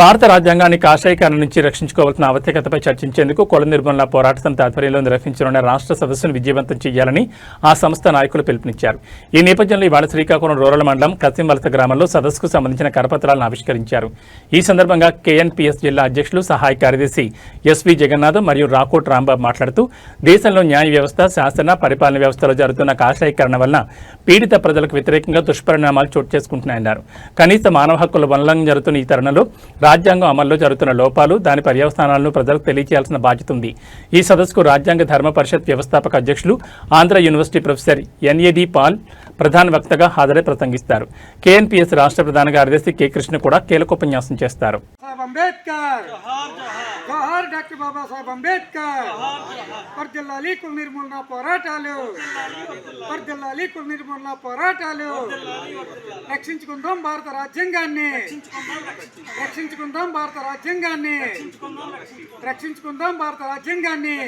భారత రాజ్యాంగాన్ని కాషాయీకరణ నుంచి రక్షించుకోవాల్సిన ఆవశ్యకతపై చర్చించేందుకు కుల నిర్మూలన పోరాట సమితి ఆధ్వర్యంలో నిర్వహించనున్న రాష్ట్ర సదస్సును విజయవంతం చేయాలని ఆ సంస్థ నాయకులు పిలుపునిచ్చారు. ఈ నేపథ్యంలో ఇవాళ శ్రీకాకుళం రూరల్ మండలం కసింవలస గ్రామంలో సదస్సుకు సంబంధించిన కరపత్రాలను ఆవిష్కరించారు. ఈ సందర్భంగా కేఎన్పిఎస్ జిల్లా అధ్యక్షులు సహాయ కార్యదర్శి ఎస్వి జగన్నాథ్ మరియు రాకోట్ రాంబాబు మాట్లాడుతూ దేశంలో న్యాయ వ్యవస్థ శాసన పరిపాలన వ్యవస్థలో జరుగుతున్న కాషాయీకరణ వలన పీడిత ప్రజలకు వ్యతిరేకంగా దుష్పరిణామాలు చోటు చేసుకుంటున్నాయన్నారు. కనీస మానవ హక్కుల ఉల్లంఘన జరుగుతున్న ఈ తరుణంలో రాజ్యాంగం అమల్లో జరుగుతున్న లోపాలు దాని పర్యవస్థానాలను ప్రజలకు తెలియచేయాల్సిన బాధ్యత ఉంది. ఈ సదస్సుకు రాజ్యాంగ ధర్మ పరిషత్ వ్యవస్థాపక అధ్యక్షులు Andhra university professor N A D Paul ప్రధాన వక్తగా హాజరై ప్రసంగిస్తారు. కేఎన్పిఎస్ రాష్ట్ర ప్రధాన కార్యదర్శి కె కృష్ణ కూడా కీలకోపన్యాసం చేస్తారు. అంబేద్కర్! జోహార్ డాక్టర్ బాబాసాహెబ్ అంబేద్కర్! వర్దిల్లాలి కుల నిర్మూలన పోరాటాలు. వర్దిల్లాలి కుల నిర్మూలన పోరాటాలు. రక్షించుకుందాం భారత రాజ్యాంగాన్ని. రక్షించుకుందాం భారత రాజ్యాంగాన్ని. రక్షించుకుందాం భారత రాజ్యాంగాన్ని.